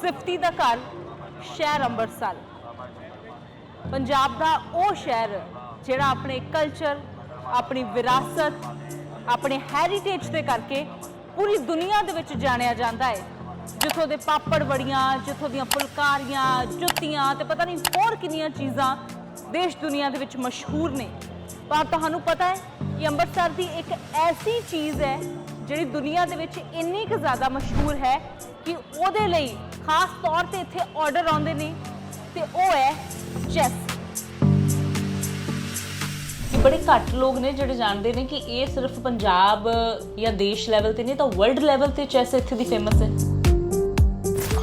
ਸਿਫਤੀ ਦਾ ਘਰ ਸ਼ਹਿਰ ਅੰਮ੍ਰਿਤਸਰ। ਪੰਜਾਬ ਦਾ ਉਹ ਸ਼ਹਿਰ ਜਿਹੜਾ ਆਪਣੇ ਕਲਚਰ ਆਪਣੀ ਵਿਰਾਸਤ, ਆਪਣੇ ਹੈਰੀਟੇਜ ਦੇ ਕਰਕੇ ਪੂਰੀ ਦੁਨੀਆ ਦੇ ਵਿੱਚ ਜਾਣਿਆ ਜਾਂਦਾ ਹੈ। ਜਿੱਥੋਂ ਦੇ ਪਾਪੜ ਵੜੀਆਂ, ਜਿੱਥੋਂ ਦੀਆਂ ਫੁਲਕਾਰੀਆਂ, ਜੁੱਤੀਆਂ ਤੇ ਪਤਾ ਨਹੀਂ ਹੋਰ ਕਿੰਨੀਆਂ ਚੀਜ਼ਾਂ ਦੇਸ਼ ਦੁਨੀਆ ਦੇ ਵਿੱਚ ਮਸ਼ਹੂਰ ਨੇ। ਪਰ ਤੁਹਾਨੂੰ ਪਤਾ ਹੈ ਕਿ ਅੰਮ੍ਰਿਤਸਰ ਦੀ ਇੱਕ ਐਸੀ ਚੀਜ਼ ਹੈ ਜਿਹੜੀ ਦੁਨੀਆ ਦੇ ਵਿੱਚ ਇੰਨੀ ਕੁ ਜ਼ਿਆਦਾ ਮਸ਼ਹੂਰ ਹੈ ਕਿ ਉਹਦੇ ਲਈ ਖਾਸ ਤੌਰ ਤੇ ਇੱਥੇ ਆਰਡਰ ਆਉਂਦੇ ਨੇ, ਤੇ ਉਹ ਹੈ ਚੈਸ ਬੜੇ ਘੱਟ ਲੋਕ ਨੇ ਜਿਹੜੇ ਜਾਣਦੇ ਨੇ ਕਿ ਇਹ ਸਿਰਫ ਪੰਜਾਬ ਜਾਂ ਦੇਸ਼ ਲੈਵਲ ਤੇ ਨਹੀਂ, ਤਾਂ ਵਰਲਡ ਲੈਵਲ ਤੇ ਚੈਸ ਇੱਥੇ ਦੀ ਫੇਮਸ ਹੈ।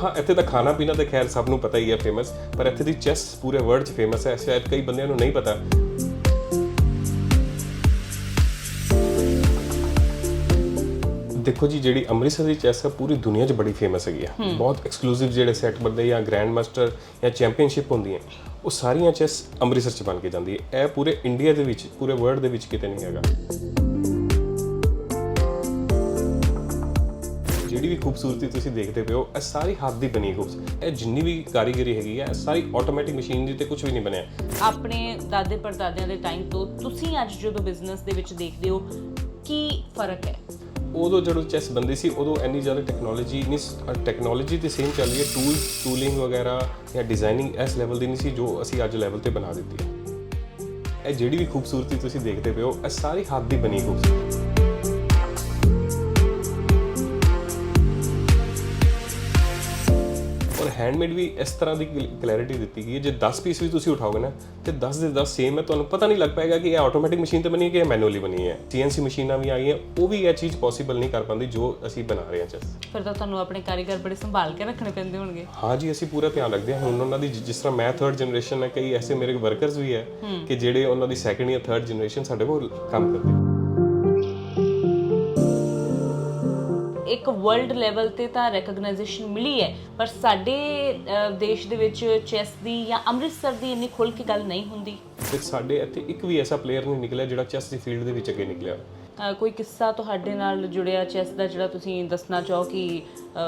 ਹਾਂ, ਇੱਥੇ ਦਾ ਖਾਣਾ ਪੀਣਾ ਤਾਂ ਖੈਰ ਸਭ ਨੂੰ ਪਤਾ ਹੀ ਹੈ ਫੇਮਸ ਪਰ ਇੱਥੇ ਦੀ ਚੈਸ ਪੂਰੇ ਵਰਲਡ 'ਚ ਫੇਮਸ ਹੈ। ਸ਼ਾਇਦ ਕਈ ਬੰਦਿਆਂ ਨੂੰ ਨਹੀਂ ਪਤਾ। ਦੇਖੋ ਜੀ ਜਿਹੜੀ ਅੰਮ੍ਰਿਤਸਰ ਦੀ ਚੈਸ ਹੈ ਪੂਰੀ ਦੁਨੀਆ 'ਚ ਬੜੀ ਫੇਮਸ ਹੈਗੀ ਆ। ਬਹੁਤ ਐਕਸਕਲੂਸਿਵ ਜਿਹੜੇ ਸੈੱਟ ਬਣਦੇ ਜਾਂ ਗ੍ਰੈਂਡ ਮਾਸਟਰ ਜਾਂ ਚੈਂਪੀਅਨਸ਼ਿਪ ਹੁੰਦੀਆਂ ਉਹ ਸਾਰੀਆਂ ਚੈਸ ਅੰਮ੍ਰਿਤਸਰ 'ਚ ਬਣ ਕੇ ਜਾਂਦੀ ਹੈ। ਇਹ ਪੂਰੇ ਇੰਡੀਆ ਦੇ ਵਿੱਚ ਪੂਰੇ ਵਰਲਡ ਦੇ ਵਿੱਚ ਕਿਤੇ ਨਹੀਂ ਹੈਗਾ। ਜਿਹੜੀ ਵੀ ਖੂਬਸੂਰਤੀ ਤੁਸੀਂ ਦੇਖਦੇ ਪਏ ਹੋ ਇਹ ਸਾਰੀ ਹੱਥ ਦੀ ਬਣੀ ਖੂਬਸੂਰਤੀ ਇਹ ਜਿੰਨੀ ਵੀ ਕਾਰੀਗਰੀ ਹੈਗੀ ਹੈ ਇਹ ਸਾਰੀ ਆਟੋਮੈਟਿਕ ਮਸ਼ੀਨ ਦੀ ਤੇ ਕੁਝ ਵੀ ਨਹੀਂ ਬਣਿਆ। ਆਪਣੇ ਦਾਦੇ ਪੜਦਾਦਿਆਂ ਦੇ ਟਾਈਮ ਤੋਂ ਤੁਸੀਂ ਅੱਜ ਜਦੋਂ ਬਿਜ਼ਨਸ ਦੇ ਵਿੱਚ ਦੇਖਦੇ ਹੋ ਕੀ ਫ਼ਰਕ ਹੈ? ਉਦੋਂ ਜਦੋਂ ਚੈਸ ਬੰਦੀ ਸੀ, ਉਦੋਂ ਇੰਨੀ ਜ਼ਿਆਦਾ ਟੈਕਨੋਲੋਜੀ ਨਹੀਂ ਟੈਕਨੋਲੋਜੀ ਤੇ ਸੇਮ ਚੱਲ ਰਹੀ ਹੈ ਟੂਲ ਟੂਲਿੰਗ ਵਗੈਰਾ ਜਾਂ ਡਿਜ਼ਾਈਨਿੰਗ ਇਸ ਲੈਵਲ ਦੀ ਨਹੀਂ ਸੀ ਜੋ ਅਸੀਂ ਅੱਜ ਲੈਵਲ ਤੇ ਬਣਾ ਦਿੱਤੀ ਹੈ। ਇਹ ਜਿਹੜੀ ਵੀ ਖੂਬਸੂਰਤੀ ਤੁਸੀਂ ਦੇਖਦੇ ਪਏ ਹੋ, ਇਹ ਸਾਰੀ ਹੱਥ ਦੀ ਬਣੀ ਖੂਬਸੂਰਤੀ ਹੈਂਡਮੇਡ ਵੀ ਇਸ ਤਰ੍ਹਾਂ ਦੀ ਕਲੈਰਿਟੀ ਦਿੱਤੀ ਗਈ ਹੈ। ਜੇ 10 ਪੀਸ ਵੀ ਤੁਸੀਂ ਉਠਾਓਗੇ ਨਾ ਤੇ 10 ਦੇ 10 ਸੇਮ ਹੈ ਤੁਹਾਨੂੰ ਪਤਾ ਨਹੀਂ ਲੱਗ ਪਾਏਗਾ ਕਿ ਇਹ ਆਟੋਮੈਟਿਕ ਮਸ਼ੀਨ ਤੇ ਬਣੀ ਹੈ ਕਿ ਇਹ ਮੈਨੂਅਲੀ ਬਣੀ ਹੈ। ਸੀਐਨਸੀ ਮਸ਼ੀਨਾਂ ਵੀ ਆਈਆਂ ਉਹ ਵੀ ਇਹ ਚੀਜ਼ ਪੋਸੀਬਲ ਨਹੀਂ ਕਰ ਪਾਉਂਦੀ ਜੋ ਅਸੀਂ ਬਣਾ ਰਹੇ ਹਾਂ ਚੈਸ ਫਿਰ ਤਾਂ ਤੁਹਾਨੂੰ ਆਪਣੇ ਕਾਰੀਗਰ ਬੜੇ ਸੰਭਾਲ ਕੇ ਰੱਖਣੇ ਪੈਂਦੇ ਹੋਣਗੇ। ਹਾਂ ਜੀ ਅਸੀਂ ਪੂਰਾ ਧਿਆਨ ਰੱਖਦੇ ਹਾਂ। ਹੁਣ ਉਹਨਾਂ ਦੀ ਜਿਸ ਤਰ੍ਹਾਂ ਮੈਂ ਥਰਡ ਜਨਰੇਸ਼ਨ ਹੈ ਕਈ ਐਸੇ ਮੇਰੇ ਵਰਕਰਸ ਵੀ ਹੈ ਕਿ ਜਿਹੜੇ ਉਹਨਾਂ ਦੀ ਸੈਕੰਡ ਜਾਂ ਥਰਡ ਜਨਰੇਸ਼ਨ ਸਾਡੇ ਕੋਲ ਕੰਮ ਕਰਦੇ ਇੱਕ ਵਰਲਡ ਲੈਵਲ ਤੇ ਤਾਂ ਰੈਕਗਨਾਈਜੇਸ਼ਨ ਮਿਲੀ ਹੈ ਪਰ ਸਾਡੇ ਦੇਸ਼ ਦੇ ਵਿੱਚ ਚੈਸ ਦੀ ਜਾਂ ਅੰਮ੍ਰਿਤਸਰ ਦੀ ਇੰਨੀ ਖੁੱਲ ਕੇ ਗੱਲ ਨਹੀਂ ਹੁੰਦੀ। ਤੇ ਸਾਡੇ ਇੱਥੇ ਇੱਕ ਵੀ ਐਸਾ ਪਲੇਅਰ ਨਹੀਂ ਨਿਕਲਿਆ ਜਿਹੜਾ ਚੈਸ ਦੀ ਫੀਲਡ ਦੇ ਵਿੱਚ ਅੱਗੇ ਨਿਕਲਿਆ ਕੋਈ ਕਿੱਸਾ ਤੁਹਾਡੇ ਨਾਲ ਜੁੜਿਆ ਚੈਸ ਦਾ ਜਿਹੜਾ ਤੁਸੀਂ ਦੱਸਣਾ ਚਾਹੋ ਕਿ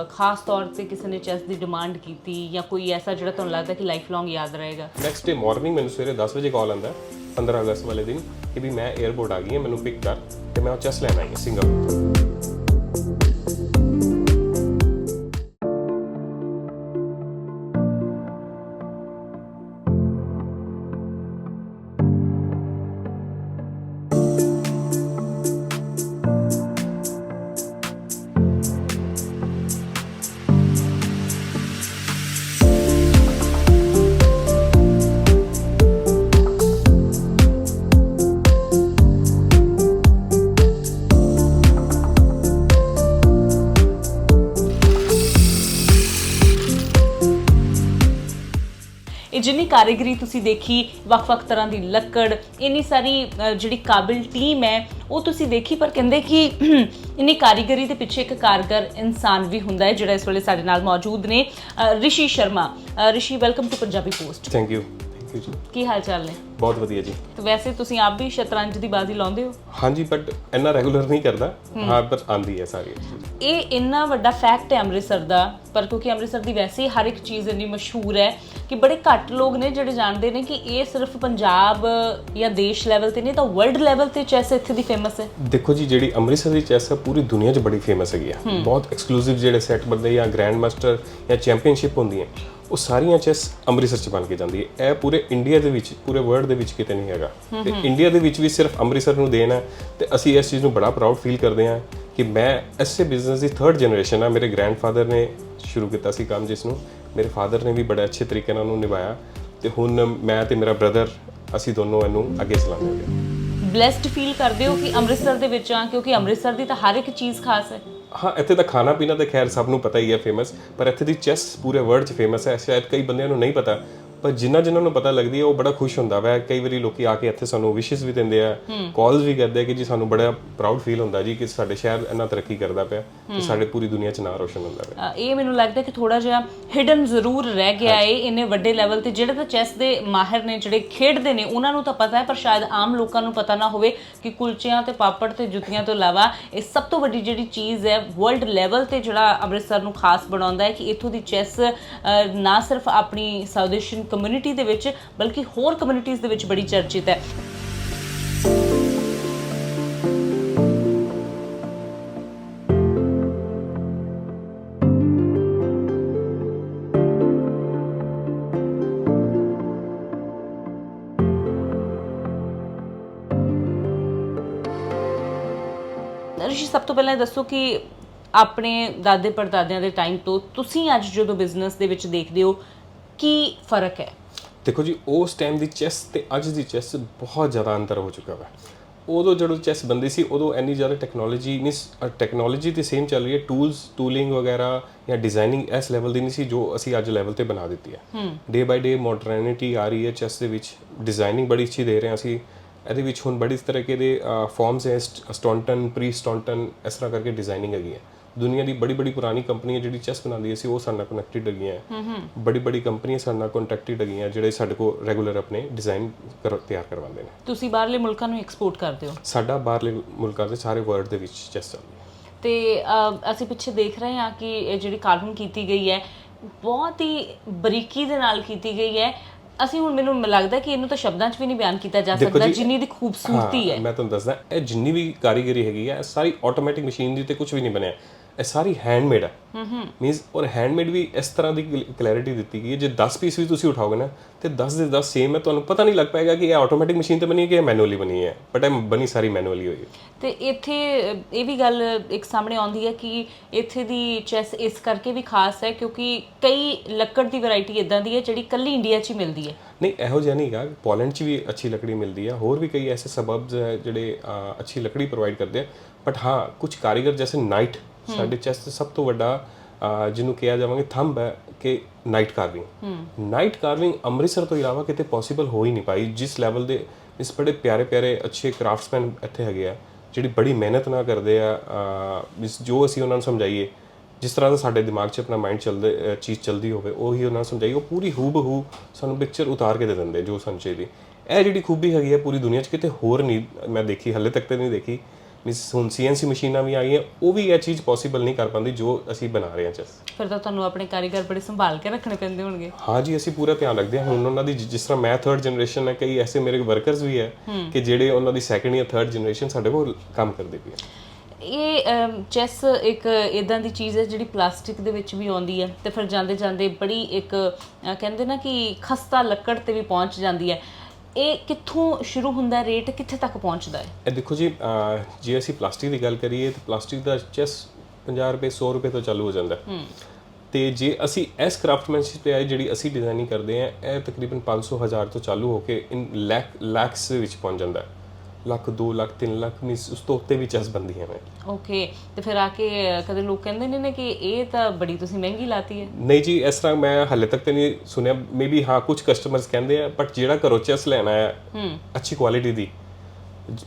ਖਾਸ ਤੌਰ ਤੇ ਕਿਸੇ ਨੇ ਚੈਸ ਦੀ ਡਿਮਾਂਡ ਕੀਤੀ ਜਾਂ ਕੋਈ ਐਸਾ ਜਿਹੜਾ ਤੁਹਾਨੂੰ ਲੱਗਦਾ ਕਿ ਲਾਈਫ ਲੌਂਗ ਯਾਦ ਰਹੇਗਾ? ਨੈਕਸਟ ਡੇ ਮਾਰਨਿੰਗ ਮੈਨੂੰ ਸਵੇਰੇ 10 ਵਜੇ ਕਾਲ ਆਉਂਦਾ ਹੈ, 15 ਅਗਸਤ ਵਾਲੇ ਦਿਨ ਕਿ ਵੀ ਮੈਂ 에어ਪੋਰਟ ਆ ਗਈ ਹਾਂ ਮੈਨੂੰ ਪਿਕ ਕਰ ਤੇ ਮੈਂ ਉਹ ਚੈਸ ਲੈਣ ਆਈ ਹਾਂ ਸਿੰਗਾਪੁਰ ਕਾਰੀਗਰੀ ਤੁਸੀਂ ਦੇਖੀ ਵੱਖ-ਵੱਖ ਤਰ੍ਹਾਂ ਦੀ ਲੱਕੜ ਇੰਨੀ ਸਾਰੀ ਅ, ਜਿਹੜੀ ਕਾਬਿਲ ਟੀਮ ਹੈ ਉਹ ਤੁਸੀਂ ਦੇਖੀ ਪਰ ਕਹਿੰਦੇ ਕਿ ਇੰਨੀ ਕਾਰੀਗਰੀ ਦੇ ਪਿੱਛੇ ਇੱਕ ਕਾਰਗਰ ਇਨਸਾਨ ਵੀ ਹੁੰਦਾ ਹੈ ਜਿਹੜਾ ਇਸ ਵੇਲੇ ਸਾਡੇ ਨਾਲ ਮੌਜੂਦ ਨੇ ਅ, ਰਿਸ਼ੀ ਸ਼ਰਮਾ। ਅ, Rishi welcome to Punjabi post thank you you ji. ਕੀ ਹਾਲ ਚਾਲ ਨੇ? ਬਹੁਤ ਵਧੀਆ ਜੀ। ਤੇ ਵੈਸੇ ਤੁਸੀਂ ਆਪ ਵੀ ਸ਼ਤਰੰਜ ਦੀ ਬਾਜ਼ੀ ਲਾਉਂਦੇ ਹੋ? ਹਾਂਜੀ ਬਟ ਇੰਨਾ ਰੈਗੂਲਰ ਨਹੀਂ ਕਰਦਾ। ਹਾਂ। ਪਰ ਆਂਦੀ ਹੈ ਸਾਰੀ ਇਹ ਇੰਨਾ ਵੱਡਾ ਫੈਕਟ ਹੈ ਅੰਮ੍ਰਿਤਸਰ ਦਾ ਪਰ ਕਿਉਂਕਿ ਅੰਮ੍ਰਿਤਸਰ ਦੀ ਵੈਸੇ ਹੀ ਹਰ ਇੱਕ ਚੀਜ਼ ਇੰਨੀ ਮਸ਼ਹੂਰ ਹੈ ਕਿ ਬੜੇ ਘੱਟ ਲੋਕ ਨੇ ਜਿਹੜੇ ਜਾਣਦੇ ਨੇ ਕਿ ਇਹ ਸਿਰਫ ਪੰਜਾਬ ਜਾਂ ਦੇਸ਼ ਲੈਵਲ ਤੇ ਨਹੀਂ ਤਾਂ ਵਰਲਡ ਲੈਵਲ ਤੇ ਚੈਸ ਇੱਥੇ ਦੀ ਫੇਮਸ ਹੈ। ਦੇਖੋ ਜੀ ਜਿਹੜੀ ਅੰਮ੍ਰਿਤਸਰ ਦੀ ਚੈਸ ਹੈ ਪੂਰੀ ਦੁਨੀਆ 'ਚ ਬੜੀ ਫੇਮਸ ਹੈਗੀ ਆ। ਬਹੁਤ ਐਕਸਕਲੂਸਿਵ ਜਿਹੜੇ ਸੈੱਟ ਬਣਦੇ ਜਾਂ ਗ੍ਰੈਂਡ ਮਾਸਟਰ ਜਾਂ ਚੈਂਪੀਅਨਸ਼ਿਪ ਹੁੰਦੀਆਂ ਉਹ ਸਾਰੀਆਂ ਚੈਸ ਅੰਮ੍ਰਿਤਸਰ 'ਚ ਬਣ ਕੇ ਜਾਂਦੀ ਹੈ। ਇਹ ਪੂਰੇ ਇੰਡੀਆ ਦੇ ਵਿੱਚ ਪੂਰੇ ਵਰਲਡ ਦੇ ਵਿੱਚ ਕਿਤੇ ਨਹੀਂ ਹੈਗਾ। ਤੇ ਇੰਡੀਆ ਦੇ ਵਿੱਚ ਵੀ ਸਿਰਫ ਅੰਮ੍ਰਿਤਸਰ ਨੂੰ ਦੇਣ ਹੈ ਤੇ ਅਸੀਂ ਇਸ ਚੀਜ਼ ਨੂੰ ਬੜਾ ਪ੍ਰਾਊਡ ਫੀਲ ਕਰਦੇ ਹਾਂ ਕਿ ਮੈਂ ਐਸੇ ਬਿਜ਼ਨਸ ਦੀ ਥਰਡ ਜਨਰੇਸ਼ਨ ਆ ਮੇਰੇ ਗ੍ਰੈਂਡਫਾਦਰ ਨੇ ਸ਼ੁਰੂ ਕੀਤਾ ਸੀ ਕੰਮ ਜਿਸ ਨੂੰ। ਮੇਰੇ ਫਾਦਰ ਨੇ ਵੀ ਬੜੇ ਅੱਛੇ ਤਰੀਕੇ ਨਾਲ ਉਹਨੂੰ ਨਿਭਾਇਆ। ਤੇ ਹੁਣ ਮੈਂ ਤੇ ਮੇਰਾ ਬ੍ਰਦਰ ਅਸੀਂ ਦੋਨੋਂ ਇਹਨੂੰ ਅੱਗੇ ਚਲਾਵਾਂਗੇ ਬlesed ਫੀਲ ਕਰਦੇ ਹੋ ਕਿ ਅੰਮ੍ਰਿਤਸਰ ਦੇ ਵਿੱਚ ਆ ਕਿਉਂਕਿ ਅੰਮ੍ਰਿਤਸਰ ਦੀ ਤਾਂ ਹਰ ਇੱਕ ਚੀਜ਼ ਖਾਸ ਹੈ। ਹਾਂ, ਇੱਥੇ ਦਾ ਖਾਣਾ ਪੀਣਾ ਤਾਂ ਖੈਰ ਸਭ ਨੂੰ ਪਤਾ ਹੀ ਹੈ ਫੇਮਸ ਪਰ ਇੱਥੇ ਦੀ ਚੈਸ ਪੂਰੇ ਵਰਲਡ 'ਚ ਫੇਮਸ ਹੈ, ਸ਼ਾਇਦ ਕਈ ਬੰਦਿਆਂ ਨੂੰ ਨਹੀਂ ਪਤਾ। ਪਰ ਜਿਨ੍ਹਾਂ ਜਿਨ੍ਹਾਂ ਨੂੰ ਪਤਾ ਲੱਗਦੀ ਹੈ ਉਹ ਬੜਾ ਖੁਸ਼ ਹੁੰਦਾ ਵਾ। ਕਈ ਵਾਰੀ ਲੋਕੀ ਆ ਕੇ ਇੱਥੇ ਸਾਨੂੰ ਵਿਸ਼ੇਸ ਵੀ ਦਿੰਦੇ ਆ ਕਾਲਸ ਵੀ ਕਰਦੇ ਆ ਕਿ ਜੀ ਸਾਨੂੰ ਬੜਾ ਪ੍ਰਾਊਡ ਫੀਲ ਹੁੰਦਾ ਜੀ ਕਿ ਸਾਡੇ ਸ਼ਹਿਰ ਇੰਨਾ ਤਰੱਕੀ ਕਰਦਾ ਪਿਆ ਤੇ ਸਾਡੇ ਪੂਰੀ ਦੁਨੀਆ 'ਚ ਨਾਂ ਰੋਸ਼ਨ ਹੁੰਦਾ ਪਿਆ। ਇਹ ਮੈਨੂੰ ਲੱਗਦਾ ਕਿ ਥੋੜਾ ਜਿਹਾ ਹਿਡਨ ਜ਼ਰੂਰ ਰਹਿ ਗਿਆ ਏ ਇੰਨੇ ਵੱਡੇ ਲੈਵਲ ਤੇ। ਜਿਹੜੇ ਤਾਂ ਚੈਸ ਦੇ ਮਾਹਿਰ ਨੇ ਜਿਹੜੇ ਖੇਡਦੇ ਨੇ ਉਹਨਾਂ ਨੂੰ ਤਾਂ ਪਤਾ ਹੈ ਪਰ ਸ਼ਾਇਦ ਆਮ ਲੋਕਾਂ ਨੂੰ ਪਤਾ ਨਾ ਹੋਵੇ ਕਿ ਕੁਲਚਿਆਂ ਤੇ ਪਾਪੜ ਤੇ ਜੁੱਤੀਆਂ ਤੋਂ ਇਲਾਵਾ ਇਹ ਸਭ ਤੋਂ ਵੱਡੀ ਜਿਹੜੀ ਚੀਜ਼ ਹੈ ਵਰਲਡ ਲੈਵਲ ਤੇ ਜਿਹੜਾ ਅੰਮ੍ਰਿਤਸਰ ਨੂੰ ਖਾਸ ਬਣਾਉਂਦਾ ਹੈ ਕਿ ਇੱਥੋਂ ਦੀ ਚੈਸ ਨਾ ਸਿਰਫ ਆਪਣੀ ਸਾਊਥ ਏਸ਼ੀਅਨ ਕਮਿਊਨਿਟੀ ਦੇ ਵਿੱਚ, ਬਲਕਿ ਹੋਰ ਕਮਿਊਨਿਟੀਜ਼ ਦੇ ਵਿੱਚ ਬੜੀ ਚਰਚਿਤ ਹੈ। ਰਿਸ਼ੀ, ਸਭ ਤੋਂ ਪਹਿਲਾਂ ਦੱਸੋ ਕਿ ਆਪਣੇ ਦਾਦੇ ਪੜਦਾਦਿਆਂ ਦੇ ਟਾਈਮ ਤੋਂ ਤੁਸੀਂ ਅੱਜ ਜਦੋਂ ਬਿਜ਼ਨਸ ਦੇ ਵਿੱਚ ਦੇਖਦੇ ਹੋ ਕੀ ਫ਼ਰਕ ਹੈ? ਦੇਖੋ ਜੀ ਉਸ ਟਾਈਮ ਦੀ ਚੈਸ ਤੇ ਅੱਜ ਦੀ ਚੈਸ ਬਹੁਤ ਜ਼ਿਆਦਾ ਅੰਤਰ ਹੋ ਚੁੱਕਾ ਹੈ ਉਦੋਂ ਜਦੋਂ ਚੈਸ ਬੰਦੀ ਸੀ ਉਦੋਂ ਇੰਨੀ ਜ਼ਿਆਦਾ ਟੈਕਨੋਲੋਜੀ ਨਹੀਂ ਟੈਕਨੋਲੋਜੀ ਤੇ ਸੇਮ ਚੱਲ ਰਹੀ ਹੈ। ਟੂਲਸ ਟੂਲਿੰਗ ਵਗੈਰਾ ਜਾਂ ਡਿਜ਼ਾਈਨਿੰਗ ਇਸ ਲੈਵਲ ਦੀ ਨਹੀਂ ਸੀ ਜੋ ਅਸੀਂ ਅੱਜ ਲੈਵਲ ਤੇ ਬਣਾ ਦਿੱਤੀ ਹੈ। ਡੇ ਬਾਈ ਡੇ ਮਾਡਰਨਿਟੀ ਆ ਰਹੀ ਹੈ ਚੈਸ ਦੇ ਵਿੱਚ। ਡਿਜ਼ਾਈਨਿੰਗ ਬੜੀ ਅੱਛੀ ਦੇ ਰਹੇ ਹਾਂ ਅਸੀਂ। ਇਹਦੇ ਵਿੱਚ ਹੁਣ ਬੜੀ ਤਰੀਕੇ ਦੇ ਫਾਰਮਸ ਹੈ ਸਟੌਂਟਨ ਪ੍ਰੀ ਸਟੌਂਟਨ ਇਸ ਤਰ੍ਹਾਂ ਕਰਕੇ ਡਿਜ਼ਾਈਨਿੰਗ ਹੈਗੀ ਹੈ। ਦੁਨੀਆ ਦੀ ਬੜੀ ਬੜੀ ਪੁਰਾਣੀ ਕੰਪਨੀਆਂ ਜਿਹੜੀ ਚੈਸ ਬਣਾਉਂਦੀ ਸੀ ਉਹ ਸਾਡੇ ਨਾਲ ਕਨੈਕਟਡ ਹੈਗੀਆਂ ਬੜੀ ਬੜੀ ਕੰਪਨੀਆਂ ਸਾਡੇ ਨਾਲ ਕੰਟੈਕਟਡ ਹੈਗੀਆਂ ਜਿਹੜੇ ਸਾਡੇ ਕੋਲ ਰੈਗੂਲਰ ਆਪਣੇ ਡਿਜ਼ਾਈਨ ਤਿਆਰ ਕਰਵਾਉਂਦੇ ਨੇ। ਤੁਸੀਂ ਬਾਹਰਲੇ ਮੁਲਕਾਂ ਨੂੰ ਐਕਸਪੋਰਟ ਕਰਦੇ ਹੋ? ਸਾਡਾ ਬਾਹਰਲੇ ਮੁਲਕਾਂ ਦੇ ਸਾਰੇ ਵਰਲਡ ਦੇ ਵਿੱਚ ਚੈਸ ਚੱਲਦੀ ਹੈ। ਤੇ ਅਸੀਂ ਪਿੱਛੇ ਦੇਖ ਰਹੇ ਹਾਂ ਕਿ ਇਹ ਜਿਹੜੀ ਕਾਰਟੂਨ ਕੀਤੀ ਗਈ ਹੈ ਬਹੁਤ ਹੀ ਬਰੀਕੀ ਦੇ ਨਾਲ ਕੀਤੀ ਗਈ ਹੈ। ਅਸੀਂ ਹੁਣ ਮੈਨੂੰ ਲੱਗਦਾ ਕਿ ਇਹਨੂੰ ਤਾਂ ਸ਼ਬਦਾਂ 'ਚ ਵੀ ਨਹੀਂ ਬਿਆਨ ਕੀਤਾ ਜਾ ਸਕਦਾ ਜਿੰਨੀ ਦੀ ਖੂਬਸੂਰਤੀ ਹੈ ਹਾਂ, ਮੈਂ ਤੁਹਾਨੂੰ ਦੱਸਦਾ ਇਹ ਜਿੰਨੀ ਵੀ ਕਾਰੀਗਰੀ ਹੈਗੀ ਹੈ ਸਾਰੀ ਆਟੋਮੈਟਿਕ ਮਸ਼ੀਨ ਦੀ ਤੇ ਕੁਝ ਵੀ ਨਹੀਂ ਬਣਿਆ। ਇਹ ਸਾਰੀ ਹੈਂਡਮੇਡ ਹੈ ਮੀਨਸ ਔਰ ਹੈਂਡਮੇਡ ਵੀ ਇਸ ਤਰ੍ਹਾਂ ਦੀ ਕਲੈਰਿਟੀ ਦਿੱਤੀ ਗਈ ਹੈ। ਜੇ 10 ਪੀਸ ਵੀ ਤੁਸੀਂ ਉਠਾਓਗੇ ਨਾ ਤੇ 10 ਦੇ 10 ਸੇਮ ਹੈ ਤੁਹਾਨੂੰ ਪਤਾ ਨਹੀਂ ਲੱਗ ਪਾਏਗਾ ਕਿ ਇਹ ਆਟੋਮੈਟਿਕ ਮਸ਼ੀਨ ਤੇ ਬਣੀ ਹੈ ਕਿ ਇਹ ਮੈਨੂਅਲੀ ਬਣੀ ਹੈ। ਬਟ ਇਹ ਬਣੀ ਸਾਰੀ ਮੈਨੂਅਲੀ ਹੋਈ ਹੈ। ਤੇ ਇੱਥੇ ਇਹ ਵੀ ਗੱਲ ਇੱਕ ਸਾਹਮਣੇ ਆਉਂਦੀ ਹੈ ਕਿ ਇੱਥੇ ਦੀ ਚੈਸ ਇਸ ਕਰਕੇ ਵੀ ਖਾਸ ਹੈ ਕਿਉਂਕਿ ਕਈ ਲੱਕੜ ਦੀ ਵੈਰਾਈਟੀ ਇਦਾਂ ਦੀ ਹੈ ਜਿਹੜੀ ਕੱਲੀ ਇੰਡੀਆ 'ਚ ਹੀ ਮਿਲਦੀ ਹੈ। ਨਹੀਂ ਇਹੋ ਜਿਹਾ ਨਹੀਂਗਾ ਪੋਲੈਂਡ 'ਚ ਵੀ ਅੱਛੀ ਲੱਕੜੀ ਮਿਲਦੀ ਹੈ ਹੋਰ ਵੀ ਕਈ ਐਸੇ ਸਬਬਸ ਹੈ ਜਿਹੜੇ ਅ, ਅੱਛੀ ਲੱਕੜੀ ਪ੍ਰੋਵਾਈਡ ਕਰਦੇ ਆ। ਬਟ ਹਾਂ ਕੁਝ ਕਾਰੀਗਰ ਜੈਸੇ ਨਾਈਟ ਸਾਡੇ ਚੈਸ ਤੇ ਸਭ ਤੋਂ ਵੱਡਾ ਜਿਹਨੂੰ ਕਿਹਾ ਜਾਵਾਂਗੇ ਥੰਬ ਹੈ ਕਿ knight carving knight carving Amritsar ਤੋਂ ਇਲਾਵਾ ਕਿਤੇ ਪੋਸੀਬਲ ਹੋ ਹੀ ਨਹੀਂ ਪਾਈ ਜਿਸ ਲੈਵਲ ਦੇ ਇਸ ਬੜੇ ਪਿਆਰੇ ਪਿਆਰੇ ਅੱਛੇ ਕਰਾਫਟਸਮੈਨ ਇੱਥੇ ਹੈਗੇ ਆ ਜਿਹੜੀ ਬੜੀ ਮਿਹਨਤ ਨਾਲ ਕਰਦੇ ਆ ਇਸ ਜੋ ਅਸੀਂ ਉਹਨਾਂ ਨੂੰ ਸਮਝਾਈਏ ਜਿਸ ਤਰ੍ਹਾਂ ਦਾ ਸਾਡੇ ਦਿਮਾਗ 'ਚ ਆਪਣਾ ਮਾਈਂਡ ਚੱਲਦੇ ਚੀਜ਼ ਚੱਲਦੀ ਹੋਵੇ ਉਹੀ ਉਹਨਾਂ ਨੂੰ ਸਮਝਾਈ ਉਹ ਪੂਰੀ ਹੂਬਹੂ ਸਾਨੂੰ ਪਿਕਚਰ ਉਤਾਰ ਕੇ ਦੇ ਦਿੰਦੇ ਜੋ ਸਾਨੂੰ ਚਾਹੀਦੀ ਇਹ ਜਿਹੜੀ ਖੂਬੀ ਹੈਗੀ ਹੈ ਪੂਰੀ ਦੁਨੀਆ 'ਚ ਕਿਤੇ ਹੋਰ ਨਹੀਂ ਮੈਂ ਦੇਖੀ ਹੱਲੇ ਤੱਕ ਤੇ ਨਹੀਂ ਦੇਖੀ ਮਿਸ ਹੁਣ ਸੀਐਨਸੀ ਮਸ਼ੀਨਾਂ ਵੀ ਆਈਆਂ ਉਹ ਵੀ ਇਹ ਚੀਜ਼ ਪੋਸੀਬਲ ਨਹੀਂ ਕਰ ਪਾਉਂਦੀ ਜੋ ਅਸੀਂ ਬਣਾ ਰਹੇ ਹਾਂ ਚੈਸ ਫਿਰ ਤਾਂ ਤੁਹਾਨੂੰ ਆਪਣੇ ਕਾਰੀਗਰ ਬੜੇ ਸੰਭਾਲ ਕੇ ਰੱਖਣੇ ਪੈਂਦੇ ਹੋਣਗੇ। ਹਾਂ ਜੀ ਅਸੀਂ ਪੂਰਾ ਧਿਆਨ ਰੱਖਦੇ ਹਾਂ। ਹੁਣ ਉਹਨਾਂ ਦੀ ਜਿਸ ਤਰ੍ਹਾਂ ਮੈਂ ਥਰਡ ਜਨਰੇਸ਼ਨ ਹੈ ਕਈ ਐਸੇ ਮੇਰੇ ਵਰਕਰਸ ਵੀ ਹੈ ਕਿ ਜਿਹੜੇ ਉਹਨਾਂ ਦੀ ਸੈਕੰਡ ਜਾਂ ਥਰਡ ਜਨਰੇਸ਼ਨ ਸਾਡੇ ਕੋਲ ਕੰਮ ਕਰਦੇ ਪਏ ਇਹ ਚੈਸ ਇੱਕ ਇਦਾਂ ਦੀ ਚੀਜ਼ ਹੈ ਜਿਹੜੀ ਪਲਾਸਟਿਕ ਦੇ ਵਿੱਚ ਵੀ ਆਉਂਦੀ ਹੈ ਤੇ ਫਿਰ ਜਾਂਦੇ ਜਾਂਦੇ ਬੜੀ ਇੱਕ ਕਹਿੰਦੇ ਨਾ ਕਿ ਖਸਤਾ ਲੱਕੜ ਤੇ ਵੀ ਪਹੁੰਚ ਜਾਂਦੀ ਹੈ। ਇਹ ਕਿੱਥੋਂ ਸ਼ੁਰੂ ਹੁੰਦਾ ਰੇਟ ਕਿੱਥੇ ਤੱਕ ਪਹੁੰਚਦਾ ਹੈ? ਇਹ ਦੇਖੋ ਜੀ ਜੇ ਅਸੀਂ ਪਲਾਸਟਿਕ ਦੀ ਗੱਲ ਕਰੀਏ ਤਾਂ ਪਲਾਸਟਿਕ ਦਾ ਚੈਸ 50 ਰੁਪਏ 100 ਰੁਪਏ ਤੋਂ ਚਾਲੂ ਹੋ ਜਾਂਦਾ ਹੈ। ਤੇ ਜੇ ਅਸੀਂ ਇਸ ਕਰਾਫਟਮੈਨਸ਼ਿਪ ਤੇ ਆਏ ਜਿਹੜੀ ਅਸੀਂ ਡਿਜ਼ਾਈਨਿੰਗ ਕਰਦੇ ਆ ਇਹ ਤਕਰੀਬਨ 500 ਹਜ਼ਾਰ ਤੋਂ ਚਾਲੂ ਹੋ ਕੇ ਇਨ ਲੱਖ ਲੱਖਸ ਵਿੱਚ ਪਹੁੰਚ ਜਾਂਦਾ ਹੈ। ਲੱਖ 2 ਲੱਖ 3 ਲੱਖ ਮੀਨਸ ਉਸ ਤੋਂ ਉੱਤੇ ਵੀ ਚੈਸ ਬੰਦੀਆਂ ਨੇ। ਓਕੇ ਤੇ ਫਿਰ ਆ ਕੇ ਕਦੇ ਲੋਕ ਕਹਿੰਦੇ ਨੇ ਨਾ ਕਿ ਇਹ ਤਾਂ ਬੜੀ ਤੁਸੀਂ ਮਹਿੰਗੀ ਲਾਤੀ ਹੈ। ਨਹੀਂ ਜੀ ਇਸ ਤਰ੍ਹਾਂ ਮੈਂ ਹਾਲੇ ਤੱਕ ਤੇ ਨਹੀਂ ਸੁਣਿਆ। ਮੇਬੀ ਹਾਂ ਕੁਝ ਕਸਟਮਰਸ ਕਹਿੰਦੇ ਆ ਬਟ ਜਿਹੜਾ ਘਰੋਂ ਚੈਸ ਲੈਣਾ ਹੈ। ਅੱਛੀ ਕੁਆਲਿਟੀ ਦੀ।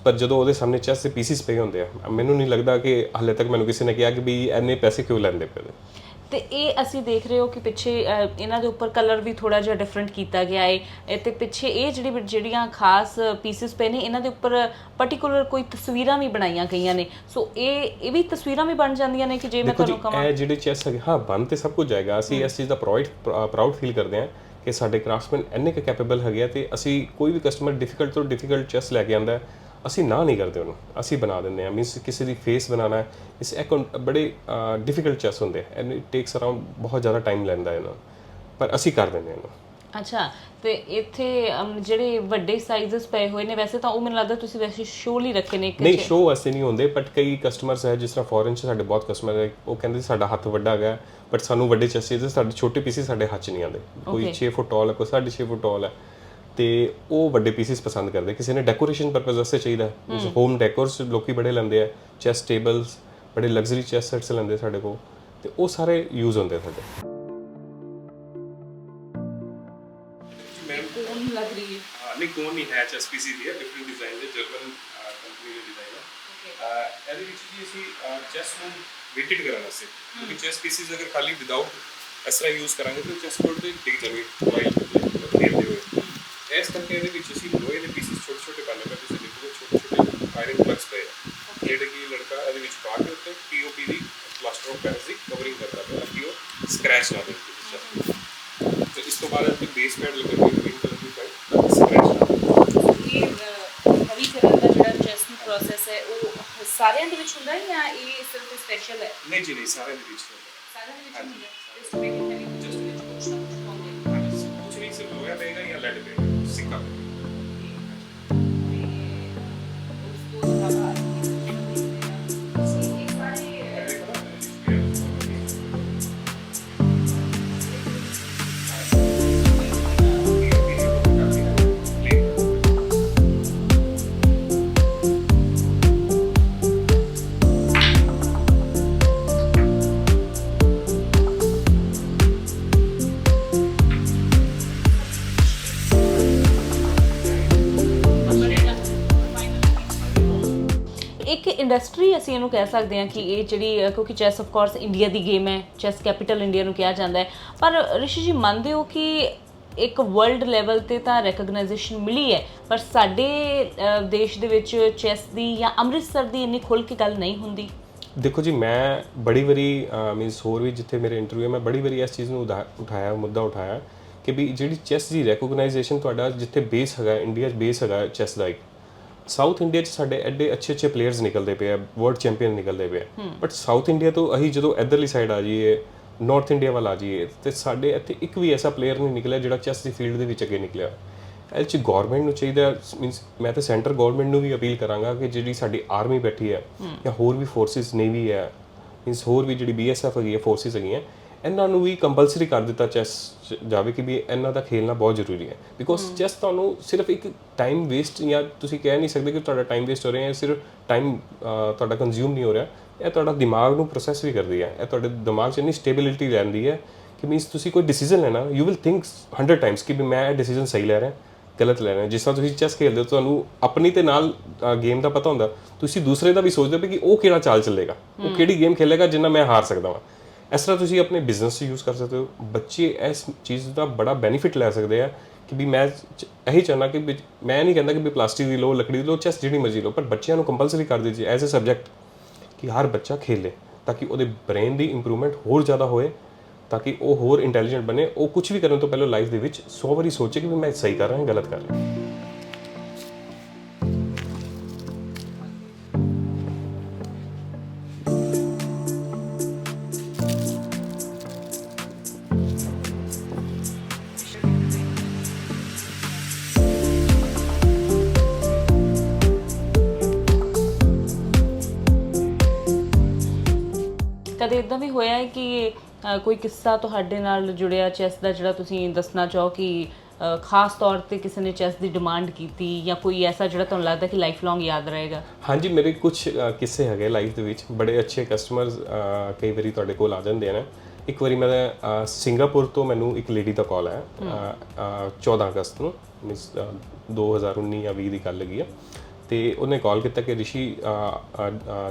ਪਰ ਜਦੋਂ ਉਹਦੇ ਸਾਹਮਣੇ ਚੈਸ ਦੇ ਪੀਸਿਸ ਪਏ ਹੁੰਦੇ ਆ ਮੈਨੂੰ ਨਹੀਂ ਲੱਗਦਾ ਕਿ ਹਾਲੇ ਤੱਕ ਮੈਨੂੰ ਕਿਸੇ ਨੇ ਕਿਹਾ ਕਿ ਵੀ ਇੰਨੇ ਪੈਸੇ ਕਿਉਂ ਲੈਂਦੇ ਪਏ। ਤੇ ਇਹ ਅਸੀਂ ਦੇਖ ਰਹੇ ਹੋ ਕਿ ਪਿੱਛੇ ਇਹਨਾਂ ਦੇ ਉੱਪਰ ਕਲਰ ਵੀ ਥੋੜਾ ਜਿਹਾ ਡਿਫਰੈਂਟ ਕੀਤਾ ਗਿਆ ਹੈ ਤੇ ਪਿੱਛੇ ਇਹ ਜਿਹੜੀ ਜਿਹੜੀਆਂ ਖਾਸ ਪੀਸਸ ਪਏ ਨੇ ਇਹਨਾਂ ਦੇ ਉੱਪਰ ਪਾਰਟਿਕੂਲਰ ਕੋਈ ਤਸਵੀਰਾਂ ਵੀ ਬਣਾਈਆਂ ਗਈਆਂ ਨੇ। ਸੋ ਇਹ ਇਹ ਵੀ ਤਸਵੀਰਾਂ ਵੀ ਬਣ ਜਾਂਦੀਆਂ ਨੇ ਕਿ ਜੇ ਮੈਂ ਤੁਹਾਨੂੰ ਕਹਾਂ ਇਹ ਜਿਹੜੇ ਚੈਸ ਹੈਗੇ ਹਾਂ ਬਣ ਤੇ ਸਭ ਕੁਝ ਜਾਏਗਾ। ਅਸੀਂ ਇਸ ਚੀਜ਼ ਦਾ ਪ੍ਰਾਊਡ ਪ੍ਰਾਊਡ ਫੀਲ ਕਰਦੇ ਹਾਂ ਕਿ ਸਾਡੇ ਕਰਾਫਟਸਮੈਨ ਇੰਨੇ ਕੈਪੇਬਲ ਹੈਗੇ ਆ ਤੇ ਅਸੀਂ ਕੋਈ ਵੀ ਕਸਟਮਰ ਡਿਫਿਕਲਟ ਤੋਂ ਡਿਫਿਕਲਟ ਚੈਸ ਲੈ ਕੇ ਆਂਦਾ ਹੈ, ਅਸੀਂ ਨਾ ਨਹੀਂ ਕਰਦੇ ਉਹਨੂੰ ਅਸੀਂ ਬਣਾ ਦਿੰਦੇ ਹਾਂ। ਮੀਨਸ ਕਿਸੇ ਦੀ ਫੇਸ ਬਣਾਉਣਾ ਹੈ ਇਸ ਇੱਕ ਬੜੇ ਡਿਫਿਕਲਟ ਚੈਸ ਹੁੰਦੇ ਐਂਡ ਇਟ ਟੇਕਸ ਅਰਾਊਂਡ ਬਹੁਤ ਜ਼ਿਆਦਾ ਟਾਈਮ ਲੈਂਦਾ ਇਹਨਾਂ। ਪਰ ਅਸੀਂ ਕਰ ਦਿੰਦੇ ਇਹਨੂੰ। ਅੱਛਾ ਤੇ ਇੱਥੇ ਜਿਹੜੇ ਵੱਡੇ ਸਾਈਜ਼ਸ ਪਏ ਹੋਏ ਨੇ ਵੈਸੇ ਤਾਂ ਉਹ ਮੈਨੂੰ ਲੱਗਦਾ ਤੁਸੀਂ ਵੈਸੇ ਸ਼ੋਅ ਲਈ ਰੱਖੇ ਨੇ ਨਹੀਂ ਸ਼ੋਅ ਵਾਸਤੇ ਨਹੀਂ ਹੁੰਦੇ ਬਟ ਕਈ ਕਸਟਮਰਸ ਹੈ ਜਿਸ ਤਰ੍ਹਾਂ ਫੋਰਨ ਚ ਸਾਡੇ ਬਹੁਤ ਕਸਟਮਰ ਹੈ ਉਹ ਕਹਿੰਦੇ ਸਾਡਾ ਹੱਥ ਵੱਡਾ ਹੈਗਾ ਬਟ ਸਾਨੂੰ ਵੱਡੇ ਚੈਸ ਚਾਹੀਦੇ ਸਾਡੇ ਛੋਟੇ ਪੀਸਿਸ ਸਾਡੇ ਹੱਥ 'ਚ ਨਹੀਂ ਆਉਂਦੇ। ਕੋਈ 6 ਫੁੱਟ ਟਾਲ ਹੈ ਕੋਈ 6.5 ਫੁੱਟ ਟਾਲ ਹੈ। ਤੇ ਉਹ ਵੱਡੇ ਪੀਸਿਸ ਪਸੰਦ ਕਰਦੇ ਕਿਸੇ ਨੇ ਡੈਕੋਰੇਸ਼ਨ ਪਰਪਸ ਵਾਸਤੇ ਚਾਹੀਦਾ ਹੈ। ਹੋਮ ਡੈਕੋਰਸ ਲੋਕੀ ਬੜੇ ਲੈਂਦੇ ਆ ਚੈਸ ਟੇਬਲਸ ਬੜੇ ਲਗਜ਼ਰੀ ਚੈਸ ਸੈਟਸ ਲੈਂਦੇ ਸਾਡੇ ਕੋਲ ਤੇ ਉਹ ਸਾਰੇ ਯੂਜ਼ ਹੁੰਦੇ ਆ ਸਾਡੇ। ਕੋਨ ਲੱਗ ਰਹੀ ਹੈ। ਨਹੀਂ ਕੋਨ ਨਹੀਂ ਹੈ ਚੈਸ ਪੀਸੀ ਦੀ ਹੈ ਡਿਫਰੈਂਟ ਡਿਜ਼ਾਈਨ ਦੇ ਜਰਮਨ ਕੰਪਨੀ ਦੇ ਡਿਜ਼ਾਈਨ ਹੈ ਇਹਦੇ ਵਿੱਚ ਜੀ ਅਸੀਂ ਚੈਸ ਨੂੰ ਵੇਟਡ ਕਰਨ ਵਾਸਤੇ ਕਿਉਂਕਿ ਚੈਸ ਪੀਸਿਸ ਅਗਰ ਖਾਲੀ ਵਿਦਆਊਟ ਇਸ ਤਰ੍ਹਾਂ ਯੂਜ਼ ਕਰਾਂਗੇ ਤੇ ਚੈਸ ਬੋਰਡ ਤੇ ਡਿੱਗ ਜਾਵੇ ਮੋਬਾਈਲ ਖੇਡਦੇ ਹੋਏ। ਇਸ ਕਰਕੇ ਇਹਦੇ ਵਿੱਚ ਅਸੀਂ ਲੋਹੇ ਦੇ ਪੀਸਿਸ ਛੋਟੇ ਛੋਟੇ ਪਾਣੇ ਪਏ ਤੁਸੀਂ ਦੇਖੋਗੇ ਛੋਟੇ ਛੋਟੇ ਆਇਰਨ ਪਲੱਗਸ ਪਏ ਆ। ਜਿਹੜੇ ਕਿ ਲੜਕਾ ਇਹਦੇ ਵਿੱਚ ਪਾ ਕੇ ਉੱਤੇ ਪੀਓਪੀ ਦੀ ਪਲਾਸਟਰ ਆਫ ਪੈਰਿਸ ਦੀ ਕਵਰਿੰਗ ਕਰਦਾ ਪਿਆ ਕਿ ਉਹ ਸਕ੍ਰੈਚ ਨਾ ਦੇ ਤੇ ਇਸ ਤੋਂ ਬਾਅਦ ਇਹ ਬੇਸ ਪੈਡ ਲੱਗੇਗੀ ਗ੍ਰੀਨ ਕਲਰ ਦੀ ਪੈਡ ਤਾਂ ਸਕ੍ਰੈਚ ਨਾ ਹਵੀ ਕਰਨ ਦਾ ਜਿਹੜਾ ਨੂੰ ਪ੍ਰੋਸੈਸ ਹੈ ਉਹ ਸਾਰਿਆਂ ਦੇ ਵਿੱਚ ਹੁੰਦਾ ਹੈ ਜਾਂ ਇਹ ਸਿਰਫ ਸਪੈਸ਼ਲ ਹੈ? ਨਹੀਂ ਜੀ ਨਹੀਂ ਸਾਰਿਆਂ ਦੇ ਵਿੱਚ ਸਾਰਿਆਂ ਦੇ ਵਿੱਚ ਹੁੰਦਾ ਉਸ ਅਸੀਂ ਇਹਨੂੰ ਕਹਿ ਸਕਦੇ ਹਾਂ ਕਿ ਇਹ ਜਿਹੜੀ ਅ, ਕਿਉਂਕਿ ਚੈਸ ਆਫ ਕੋਰਸ ਇੰਡੀਆ ਦੀ ਗੇਮ ਹੈ ਚੈਸ ਕੈਪੀਟਲ ਇੰਡੀਆ ਨੂੰ ਕਿਹਾ ਜਾਂਦਾ ਹੈ। ਪਰ ਰਿਸ਼ੀ ਜੀ ਮੰਨਦੇ ਹੋ ਕਿ ਇੱਕ ਵਰਲਡ ਲੈਵਲ ਤੇ ਤਾਂ ਰੈਕਗਨਾਈਜੇਸ਼ਨ ਮਿਲੀ ਹੈ ਪਰ ਸਾਡੇ ਅ, ਦੇਸ਼ ਦੇ ਵਿੱਚ ਚੈਸ ਦੀ ਜਾਂ ਅੰਮ੍ਰਿਤਸਰ ਦੀ ਇੰਨੀ ਖੁੱਲ੍ਹ ਕੇ ਗੱਲ ਨਹੀਂ ਹੁੰਦੀ? ਦੇਖੋ ਜੀ ਮੈਂ ਬੜੀ ਵਾਰੀ ਮੀਨਸ ਹੋਰ ਵੀ ਜਿੱਥੇ ਮੇਰੇ ਇੰਟਰਵਿਊ ਹੈ ਮੈਂ ਬੜੀ ਵਾਰੀ ਇਸ ਚੀਜ਼ ਨੂੰ ਉਦਾ ਉਠਾਇਆ ਮੁੱਦਾ ਉਠਾਇਆ ਕਿ ਵੀ ਜਿਹੜੀ ਚੈਸ ਦੀ ਰੈਕੋਗਨਾਈਜੇਸ਼ਨ ਤੁਹਾਡਾ ਜਿੱਥੇ ਬੇਸ ਹੈਗਾ ਇੰਡੀਆ 'ਚ ਬੇਸ ਹੈਗਾ ਚੈਸ ਦਾ ਇੱਕ ਸਾਊਥ ਇੰਡੀਆ 'ਚ ਸਾਡੇ ਐਡੇ ਅੱਛੇ ਅੱਛੇ ਪਲੇਅਰਸ ਨਿਕਲਦੇ ਪਏ ਆ ਵਰਲਡ ਚੈਂਪੀਅਨ ਨਿਕਲਦੇ ਪਏ ਆ। ਬਟ ਸਾਊਥ ਇੰਡੀਆ ਤੋਂ ਅਸੀਂ ਜਦੋਂ ਇਧਰਲੀ ਸਾਈਡ ਆ ਜਾਈਏ ਨਾਰਥ ਇੰਡੀਆ ਵੱਲ ਆ ਜਾਈਏ ਤੇ ਸਾਡੇ ਇੱਥੇ ਇੱਕ ਵੀ ਐਸਾ ਪਲੇਅਰ ਨਹੀਂ ਨਿਕਲਿਆ ਜਿਹੜਾ ਚੈਸ ਦੀ ਫੀਲਡ ਦੇ ਵਿੱਚ ਅੱਗੇ ਨਿਕਲਿਆ। ਇਹ 'ਚ ਗਵਰਨਮੈਂਟ ਨੂੰ ਚਾਹੀਦਾ ਮੀਨਸ ਮੈਂ ਤਾਂ ਸੈਂਟਰ ਗਵਰਨਮੈਂਟ ਨੂੰ ਵੀ ਅਪੀਲ ਕਰਾਂਗਾ ਕਿ ਜਿਹੜੀ ਸਾਡੀ ਆਰਮੀ ਬੈਠੀ ਹੈ। ਜਾਂ ਹੋਰ ਵੀ ਫੋਰਸਿਸ ਨੇਵੀ ਹੈ ਮੀਨਸ ਹੋਰ ਵੀ ਜਿਹੜੀ ਬੀਐਸਐਫ ਹੈਗੀ ਹੈ ਫੋਰਸਿਸ ਹੈਗੀਆਂ ਇਹਨਾਂ ਨੂੰ ਵੀ ਕੰਪਲਸਰੀ ਕਰ ਦਿੱਤਾ ਚੈਸ ਜਾਵੇ ਕਿ ਵੀ ਇਹਨਾਂ ਦਾ ਖੇਲਣਾ ਬਹੁਤ ਜ਼ਰੂਰੀ ਹੈ। ਬਿਕੋਜ਼ ਚੈਸ ਤੁਹਾਨੂੰ ਸਿਰਫ ਇੱਕ ਟਾਈਮ ਵੇਸਟ ਜਾਂ ਤੁਸੀਂ ਕਹਿ ਨਹੀਂ ਸਕਦੇ ਕਿ ਤੁਹਾਡਾ ਟਾਈਮ ਵੇਸਟ ਹੋ ਰਿਹਾ ਹੈ ਸਿਰਫ ਟਾਈਮ ਤੁਹਾਡਾ ਕੰਜ਼ਿਊਮ ਨਹੀਂ ਹੋ ਰਿਹਾ ਇਹ ਤੁਹਾਡਾ ਦਿਮਾਗ ਨੂੰ ਪ੍ਰੋਸੈਸ ਵੀ ਕਰਦੀ ਹੈ। ਇਹ ਤੁਹਾਡੇ ਦਿਮਾਗ 'ਚ ਇੰਨੀ ਸਟੇਬਿਲਿਟੀ ਰਹਿੰਦੀ ਹੈ ਕਿ ਮੀਨਸ ਤੁਸੀਂ ਕੋਈ ਡਿਸੀਜਨ ਲੈਣਾ ਯੂ ਵਿਲ ਥਿੰਕ 100 ਟਾਈਮਸ ਕਿ ਵੀ ਮੈਂ ਇਹ ਡਿਸੀਜਨ ਸਹੀ ਲੈ ਰਿਹਾ ਗਲਤ ਲੈ ਰਹੇ। ਜਿਸ ਤਰ੍ਹਾਂ ਤੁਸੀਂ ਚੈਸ ਖੇਡਦੇ ਹੋ ਤੁਹਾਨੂੰ ਆਪਣੀ ਤੇ ਨਾਲ ਗੇਮ ਦਾ ਪਤਾ ਹੁੰਦਾ। ਤੁਸੀਂ ਦੂਸਰੇ ਦਾ ਵੀ ਸੋਚਦੇ ਹੋ ਕਿ ਉਹ ਕਿਹੜਾ ਚਾਲ ਚੱਲੇਗਾ ਉਹ ਕਿਹੜੀ ਗੇਮ ਖੇਲੇਗਾ ਜਿੰਨਾ ਮੈਂ ਹਾਰ ਸਕਦਾ ਹਾਂ ਇਸ ਤਰ੍ਹਾਂ ਤੁਸੀਂ ਆਪਣੇ ਬਿਜ਼ਨਸ 'ਚ ਯੂਜ਼ ਕਰ ਸਕਦੇ ਹੋ। ਬੱਚੇ ਇਸ ਚੀਜ਼ ਦਾ ਬੜਾ ਬੈਨੀਫਿਟ ਲੈ ਸਕਦੇ ਆ ਕਿ ਵੀ ਮੈਂ ਇਹੀ ਚਾਹਨਾ ਕਿ ਵੀ- ਮੈਂ ਨਹੀਂ ਕਹਿੰਦਾ ਕਿ ਵੀ ਪਲਾਸਟਿਕ ਦੀ ਲੋ ਲੱਕੜੀ ਦੀ ਲੋ ਚੈਸ ਜਿਹੜੀ ਮਰਜ਼ੀ ਲੋ ਪਰ ਬੱਚਿਆਂ ਨੂੰ ਕੰਪਲਸਰੀ ਕਰ ਦਿੱਤੀ ਐਜ਼ ਅ ਸਬਜੈਕਟ ਕਿ ਹਰ ਬੱਚਾ ਖੇਲੇ ਤਾਂ ਕਿ ਉਹਦੇ ਬ੍ਰੇਨ ਦੀ ਇੰਪਰੂਵਮੈਂਟ ਹੋਰ ਜ਼ਿਆਦਾ ਹੋਏ, ਤਾਂ ਕਿ ਉਹ ਹੋਰ ਇੰਟੈਲੀਜੈਂਟ ਬਣੇ। ਉਹ ਕੁਝ ਵੀ ਕਰਨ ਤੋਂ ਪਹਿਲਾਂ ਲਾਈਫ ਦੇ ਵਿੱਚ 100 ਵਾਰੀ ਸੋਚੇ ਕਿ ਵੀ ਮੈਂ ਸਹੀ ਕਰ ਰਿਹਾ ਹਾਂ ਗਲਤ ਕਰ ਰਿਹਾ। ਹਾਂ ਵੀ ਹੋਇਆ ਹੈ ਕਿ ਅ, ਕੋਈ ਕਿੱਸਾ ਤੁਹਾਡੇ ਨਾਲ ਜੁੜਿਆ ਚੈਸ ਦਾ ਜਿਹੜਾ ਤੁਸੀਂ ਦੱਸਣਾ ਚਾਹੋ ਕਿ ਅ, ਖਾਸ ਤੌਰ ਤੇ ਕਿਸੇ ਨੇ ਚੈਸ ਦੀ ਡਿਮਾਂਡ ਕੀਤੀ ਜਾਂ ਕੋਈ ਐਸਾ ਜਿਹੜਾ ਤੁਹਾਨੂੰ ਲੱਗਦਾ ਕਿ ਲਾਈਫ ਲੌਂਗ ਯਾਦ ਰਹੇਗਾ? ਹਾਂਜੀ ਮੇਰੇ ਕੁਝ ਕਿੱਸੇ ਹੈਗੇ ਲਾਈਫ ਦੇ ਵਿੱਚ। ਬੜੇ ਅੱਛੇ ਕਸਟਮਰਸ ਕਈ ਵਾਰੀ ਤੁਹਾਡੇ ਕੋਲ ਆ ਜਾਂਦੇ ਨੇ। ਇੱਕ ਵਾਰੀ ਮੈਂ ਸਿੰਗਾਪੁਰ ਤੋਂ ਮੈਨੂੰ ਇੱਕ ਲੇਡੀ ਦਾ ਕਾਲ ਆਇਆ ਅ, ਅ, 14 ਅਗਸਤ ਨੂੰ ਮੀਨਸ 2019 ਜਾਂ 20 ਦੀ ਗੱਲ ਹੈਗੀ ਆ। ਤੇ ਉਹਨੇ ਕਾਲ ਕੀਤਾ ਕਿ Rishi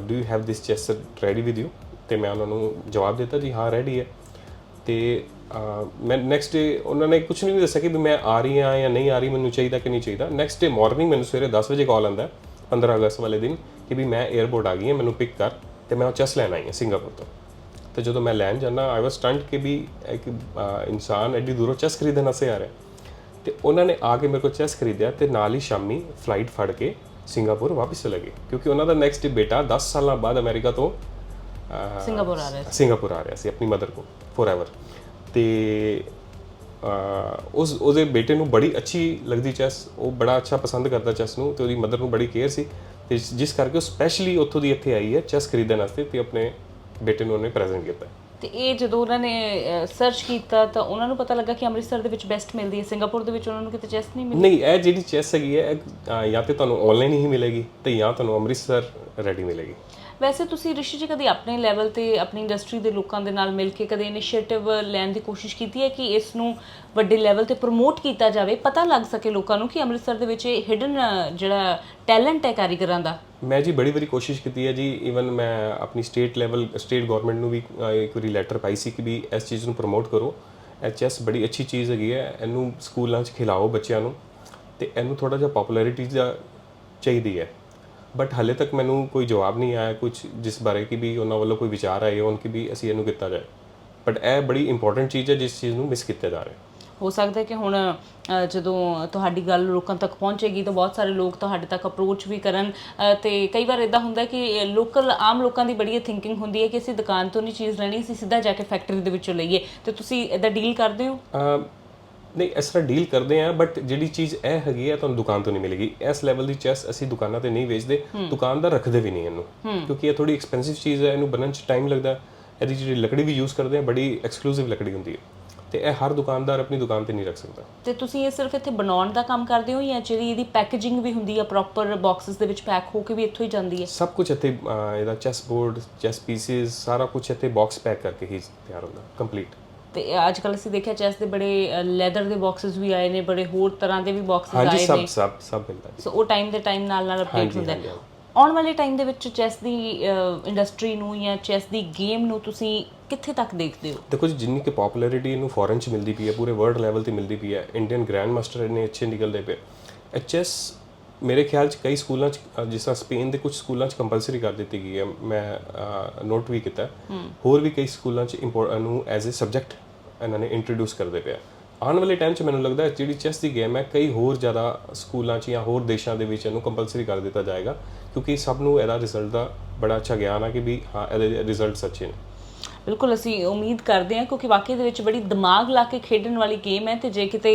do you have this chess ready with you ਤੇ ਮੈਂ ਉਹਨਾਂ ਨੂੰ ਜਵਾਬ ਦਿੱਤਾ ਜੀ ਹਾਂ ਰੈਡੀ ਹੈ। ਤੇ ਮੈਂ ਨੈਕਸਟ ਡੇ ਉਹਨਾਂ ਨੇ ਕੁਝ ਨਹੀਂ ਦੱਸਿਆ ਕਿ ਵੀ ਮੈਂ ਆ ਰਹੀ ਹਾਂ ਜਾਂ ਨਹੀਂ ਆ ਰਹੀ ਮੈਨੂੰ ਚਾਹੀਦਾ ਕਿ ਨਹੀਂ ਚਾਹੀਦਾ। ਨੈਕਸਟ ਡੇ ਮਾਰਨਿੰਗ ਮੈਨੂੰ ਸਵੇਰੇ 10 ਵਜੇ ਕਾਲ ਆਉਂਦਾ ਹੈ, 15 ਅਗਸਤ ਵਾਲੇ ਦਿਨ ਕਿ ਵੀ ਮੈਂ 에ਅਰਪੋਰਟ ਆ ਗਈ ਹਾਂ ਮੈਨੂੰ ਪਿਕ ਕਰ ਤੇ ਮੈਂ ਉਹ ਚੈਸ ਲੈਣ ਆਈ ਹਾਂ ਸਿੰਗਾਪੁਰ ਤੋਂ। ਤੇ ਜਦੋਂ ਮੈਂ ਲੈਣ ਜਾਣਾ ਆਈ ਵਾਸ ਸਟੰਟ ਕਿ ਵੀ ਇੱਕ ਇਨਸਾਨ ਐਡੀ ਦੂਰੋਂ ਚੈਸ ਖਰੀਦਣ ਵਾਸਤੇ ਆ ਰਿਹਾ। ਤੇ ਉਹਨਾਂ ਨੇ ਆ ਕੇ ਮੇਰੇ ਕੋਲ ਚੈਸ ਖਰੀਦਿਆ ਤੇ ਨਾਲ ਹੀ ਸ਼ਾਮੀ ਫਲਾਈਟ ਫੜ ਕੇ ਸਿੰਗਾਪੁਰ ਵਾਪਸ ਚਲੇ ਗਏ। ਕਿਉਂਕਿ ਉਹਨਾਂ ਦਾ ਨੈਕਸਟ ਬੇਟਾ 10 ਸਾਲਾਂ ਬਾਅਦ ਅਮਰੀਕਾ ਤੋਂ ਸਿੰਗਾਪੁਰ ਆ ਰਿਹਾ ਸਿੰਗਾਪੁਰ ਆ ਰਿਹਾ ਸੀ ਆਪਣੀ ਮਦਰ ਕੋਲ ਫੋਰਐਵਰ ਤੇ ਉਸ ਉਹਦੇ ਬੇਟੇ ਨੂੰ ਬੜੀ ਅੱਛੀ ਲੱਗਦੀ ਚੈਸ ਉਹ ਬੜਾ ਅੱਛਾ ਪਸੰਦ ਕਰਦਾ ਚੈਸ ਨੂੰ ਤੇ ਉਹਦੀ ਮਦਰ ਨੂੰ ਬੜੀ ਕੇਅਰ ਸੀ ਤੇ ਜਿਸ- ਕਰਕੇ ਉਹ ਸਪੈਸ਼ਲੀ ਉੱਥੋਂ ਦੀ ਇੱਥੇ ਆਈ ਹੈ ਚੈਸ ਖਰੀਦਣ ਵਾਸਤੇ ਤੇ ਆਪਣੇ ਬੇਟੇ ਨੂੰ ਉਹਨੇ ਪ੍ਰੈਜ਼ੈਂਟ ਕੀਤਾ। ਤੇ ਇਹ ਜਦੋਂ ਉਹਨਾਂ ਨੇ ਸਰਚ ਕੀਤਾ ਤਾਂ ਉਹਨਾਂ ਨੂੰ ਪਤਾ ਲੱਗਾ ਕਿ ਅੰਮ੍ਰਿਤਸਰ ਦੇ ਵਿੱਚ ਬੈਸਟ ਮਿਲਦੀ ਹੈ ਸਿੰਗਾਪੁਰ ਦੇ ਵਿੱਚ ਉਹਨਾਂ ਨੂੰ ਕਿਤੇ ਚੈਸ ਨਹੀਂ ਮਿਲੀ? ਨਹੀਂ ਇਹ ਜਿਹੜੀ ਚੈਸ ਹੈਗੀ ਹੈ ਜਾਂ ਤੇ ਤੁਹਾਨੂੰ ਆਨਲਾਈਨ ਹੀ ਮਿਲੇਗੀ ਤੇ ਜਾਂ ਤੁਹਾਨੂੰ ਅੰਮ੍ਰਿਤਸਰ ਰੈਡੀ ਮਿਲੇਗੀ। ਵੈਸੇ ਤੁਸੀਂ ਰਿਸ਼ੀ ਜੀ ਕਦੇ ਆਪਣੇ ਲੈਵਲ ਤੇ ਆਪਣੀ ਇੰਡਸਟਰੀ ਦੇ ਲੋਕਾਂ ਦੇ ਨਾਲ ਮਿਲ ਕੇ ਕਦੇ ਇਨੀਸ਼ੀਏਟਿਵ ਲੈਣ ਦੀ ਕੋਸ਼ਿਸ਼ ਕੀਤੀ ਹੈ ਕਿ ਇਸ ਨੂੰ ਵੱਡੇ ਲੈਵਲ ਤੇ ਪ੍ਰਮੋਟ ਕੀਤਾ ਜਾਵੇ? ਪਤਾ ਲੱਗ ਸਕੇ ਲੋਕਾਂ ਨੂੰ ਕਿ ਅੰਮ੍ਰਿਤਸਰ ਦੇ ਵਿੱਚ ਇਹ ਹਿਡਨ ਜਿਹੜਾ ਟੈਲੈਂਟ ਹੈ ਕਾਰੀਗਰਾਂ ਦਾ। ਮੈਂ ਜੀ ਬੜੀ ਵਾਰੀ ਕੋਸ਼ਿਸ਼ ਕੀਤੀ ਹੈ ਜੀ ਇਵਨ ਮੈਂ ਆਪਣੀ ਸਟੇਟ ਲੈਵਲ ਸਟੇਟ ਗਵਰਨਮੈਂਟ ਨੂੰ ਵੀ ਇੱਕ ਵਾਰੀ ਲੈਟਰ ਪਾਈ ਸੀ ਕਿ ਵੀ ਇਸ ਚੀਜ਼ ਨੂੰ ਪ੍ਰਮੋਟ ਕਰੋ। ਇਹ ਚੈਸ ਬੜੀ ਅੱਛੀ ਚੀਜ਼ ਹੈਗੀ ਹੈ, ਇਹਨੂੰ ਸਕੂਲਾਂ 'ਚ ਖਿਲਾਓ ਬੱਚਿਆਂ ਨੂੰ ਤੇ ਇਹਨੂੰ ਥੋੜਾ ਜਿਹਾ ਪਪੂਲੈਰਿਟੀ ਦਾ ਚਾਹੀਦੀ ਹੈ। ਬਟ ਹਾਲੇ ਤੱਕ ਮੈਨੂੰ ਕੋਈ ਜਵਾਬ ਨਹੀਂ ਆਇਆ ਕੁਝ ਜਿਸ ਬਾਰੇ ਕਿ ਵੀ ਉਹਨਾਂ ਵੱਲੋਂ ਕੋਈ ਵਿਚਾਰ ਆਏ ਹੋਣ ਕਿ ਵੀ ਅਸੀਂ ਇਹਨੂੰ ਕੀਤਾ ਜਾਏ। ਬਟ ਇਹ ਬੜੀ ਇੰਪੋਰਟੈਂਟ ਚੀਜ਼ ਹੈ ਜਿਸ ਚੀਜ਼ ਨੂੰ ਮਿਸ ਕੀਤਾ ਜਾ ਰਿਹਾ ਹੋ ਸਕਦਾ ਹੈ ਕਿ ਹੁਣ ਜਦੋਂ ਤੁਹਾਡੀ ਗੱਲ ਲੋਕਾਂ ਤੱਕ ਪਹੁੰਚੇਗੀ ਤਾਂ ਬਹੁਤ ਸਾਰੇ ਲੋਕ ਤੁਹਾਡੇ ਤੱਕ ਅਪਰੋਚ ਵੀ ਕਰਨ ਤੇ ਕਈ ਵਾਰ ਇਦਾਂ ਹੁੰਦਾ ਹੈ ਕਿ ਲੋਕਲ ਆਮ ਲੋਕਾਂ ਦੀ ਬੜੀ ਥਿੰਕਿੰਗ ਹੁੰਦੀ ਹੈ ਕਿ ਅਸੀਂ ਦੁਕਾਨ ਤੋਂ ਨਹੀਂ ਚੀਜ਼ ਲੈਣੀ ਅਸੀਂ ਸਿੱਧਾ ਜਾ ਕੇ ਫੈਕਟਰੀ ਦੇ ਵਿੱਚੋਂ ਲਈਏ। ਤੇ ਤੁਸੀਂ ਇਦਾਂ ਡੀਲ ਕਰਦੇ ਹੋ? ਨਹੀਂ ਇਸ ਤਰ੍ਹਾਂ ਡੀਲ ਕਰਦੇ ਆ ਬਟ ਜਿਹੜੀ ਚੀਜ਼ ਇਹ ਹੈਗੀ ਹੈ ਤੁਹਾਨੂੰ ਦੁਕਾਨ ਤੋਂ ਨਹੀਂ ਮਿਲੇਗੀ। ਇਸ ਲੈਵਲ ਦੀ ਚੈਸ ਅਸੀਂ ਦੁਕਾਨਾਂ ਤੇ ਨਹੀਂ ਵੇਚਦੇ ਦੁਕਾਨਦਾਰ ਰੱਖਦੇ ਵੀ ਨਹੀਂ ਇਹਨੂੰ ਕਿਉਂਕਿ ਇਹ ਥੋੜੀ ਐਕਸਪੈਂਸਿਵ ਚੀਜ਼ ਹੈ ਇਹਨੂੰ ਬਣਨ 'ਚ ਟਾਈਮ ਲੱਗਦਾ। ਇਹਦੀ ਜਿਹੜੀ ਲੱਕੜੀ ਵੀ ਯੂਜ਼ ਕਰਦੇ ਆ ਬੜੀ ਐਕਸਕਲੂਸਿਵ ਲੱਕੜੀ ਹੁੰਦੀ ਹੈ। ਤੇ ਇਹ ਹਰ ਦੁਕਾਨਦਾਰ ਆਪਣੀ ਦੁਕਾਨ ਤੇ ਨਹੀਂ ਰੱਖ ਸਕਦਾ। ਤੇ ਤੁਸੀਂ ਇਹ ਸਿਰਫ ਇੱਥੇ ਬਣਾਉਣ ਦਾ ਕੰਮ ਕਰਦੇ ਹੋ ਜਾਂ ਜਿਹੜੀ ਇਹਦੀ ਪੈਕੇਜਿੰਗ ਵੀ ਹੁੰਦੀ ਹੈ ਪ੍ਰੋਪਰ ਬਾਕਸਸ ਦੇ ਵਿੱਚ ਪੈਕ ਹੋ ਕੇ ਵੀ ਇੱਥੋਂ ਹੀ ਜਾਂਦੀ ਹੈ? ਸਭ ਕੁਝ ਇੱਥੇ ਇਹਦਾ ਚੈਸ ਬੋਰਡ ਚੈਸ ਪੀਸਿਸ ਸਾਰਾ ਕੁਝ ਇੱਥੇ ਬਾਕਸ ਪੈਕ ਕਰਕੇ ਹੀ ਤਿਆਰ ਹੁੰਦਾ ਕੰਪਲੀਟ ਤੇ ਅੱਜ ਕੱਲ ਅਸੀਂ ਦੇਖਿਆ ਚੈਸ ਦੇ ਬੜੇ ਲੈਦਰ ਦੇ ਬਾਕਸਸ ਵੀ ਆਏ ਨੇ ਬੜੇ ਹੋਰ ਤਰ੍ਹਾਂ ਦੇ ਵੀ ਬਾਕਸਸ ਹਾਂਜੀ ਆਏ ਸਭ ਨੇ। ਸਭ ਸਭ ਮਿਲਦਾ ਜੀ। ਸੋ ਉਹ ਟਾਈਮ ਦੇ ਟਾਈਮ ਨਾਲ ਨਾਲ ਅਪਡੇਟ ਹਾਂਜੀ, ਹੁੰਦਾ ਹਾਂਜੀ, ਹੈ ਹਾਂਜੀ। ਆਉਣ ਵਾਲੇ ਟਾਈਮ ਦੇ ਵਿੱਚ ਚੈਸ ਦੀ ਇੰਡਸਟਰੀ ਨੂੰ ਜਾਂ ਚੈਸ ਦੀ ਗੇਮ ਨੂੰ ਤੁਸੀਂ ਕਿੱਥੇ ਤੱਕ ਦੇਖਦੇ ਹੋ? ਦੇਖੋ ਜੀ ਜਿੰਨੀ ਕਿ ਪਪੂਲੈਰਿਟੀ ਇਹਨੂੰ ਫੋਰਨ ਚ ਮਿਲਦੀ ਪਈ ਹੈ ਪੂਰੇ ਵਰਲਡ ਲੈਵਲ ਤੇ ਮਿਲਦੀ ਪਈ ਹੈ ਇੰਡੀਅਨ ਗ੍ਰੈਂਡ ਮਾਸਟਰ ਇੰਨੇ ਅੱਛੇ ਨਿਕਲਦੇ ਪਏ। ਐਚਐਸ ਮੇਰੇ ਖਿਆਲ ਚ ਕਈ ਸਕੂਲਾਂ ਚ ਜਿਸ ਤਰ੍ਹਾਂ ਸਪੇਨ ਦੇ ਕੁਝ ਸਕੂਲਾਂ ਚ ਕੰਪਲਸਰੀ ਕਰ ਦਿੱਤੀ ਗਈ ਹੈ। ਮੈਂ ਨੋਟ ਵੀ ਕੀਤਾ। ਹੋਰ ਵੀ ਕਈ ਸਕੂਲਾਂ ਚ import- ਇਹਨੂੰ ਐਜ਼ ਅ ਸਬਜੈਕਟ ਇਹਨਾਂ ਨੇ ਇੰਟਰੋਡਿਊਸ ਕਰਦੇ ਪਿਆ ਆਉਣ ਵਾਲੇ ਟਾਈਮ 'ਚ ਮੈਨੂੰ ਲੱਗਦਾ ਹੈ ਜਿਹੜੀ ਚੈਸ ਦੀ ਗੇਮ ਹੈ ਕਈ ਹੋਰ ਜ਼ਿਆਦਾ ਸਕੂਲਾਂ 'ਚ ਜਾਂ ਹੋਰ ਦੇਸ਼ਾਂ ਦੇ ਵਿੱਚ ਇਹਨੂੰ ਕੰਪਲਸਰੀ ਕਰ ਦਿੱਤਾ ਜਾਏਗਾ। ਕਿਉਂਕਿ ਸਭ ਨੂੰ ਇਹਦਾ ਰਿਜ਼ਲਟ ਦਾ ਬੜਾ ਅੱਛਾ ਗਿਆਨ ਆ ਕਿ ਵੀ ਹਾਂ ਇਹਦੇ ਰਿਜ਼ਲਟਸ ਅੱਛੇ ਨੇ। ਬਿਲਕੁਲ ਅਸੀਂ ਉਮੀਦ ਕਰਦੇ ਹਾਂ ਕਿਉਂਕਿ ਵਾਕਈ ਦੇ ਵਿੱਚ ਬੜੀ ਦਿਮਾਗ ਲਾ ਕੇ ਖੇਡਣ ਵਾਲੀ ਗੇਮ ਹੈ ਤੇ ਜੇ ਕਿਤੇ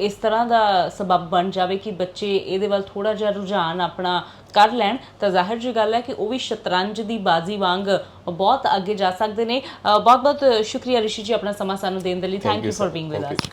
ਇਸ ਤਰ੍ਹਾਂ ਦਾ ਸਬਬ ਬਣ ਜਾਵੇ ਕਿ ਬੱਚੇ ਇਹਦੇ ਵੱਲ ਥੋੜਾ ਜਿਹਾ ਰੁਝਾਨ ਆਪਣਾ ਕਰ ਲੈਣ ਤਾਂ ਜ਼ਾਹਿਰ ਜੀ ਗੱਲ ਹੈ ਕਿ ਉਹ ਵੀ ਸ਼ਤਰੰਜ ਦੀ ਬਾਜ਼ੀ ਵਾਂਗ ਬਹੁਤ ਅੱਗੇ ਜਾ ਸਕਦੇ ਨੇ। ਬਹੁਤ ਬਹੁਤ ਸ਼ੁਕਰੀਆ ਰਿਸ਼ੀ ਜੀ ਆਪਣਾ ਸਮਾਂ ਸਾਨੂੰ ਦੇਣ ਦੇ ਲਈ। Thank you for being with us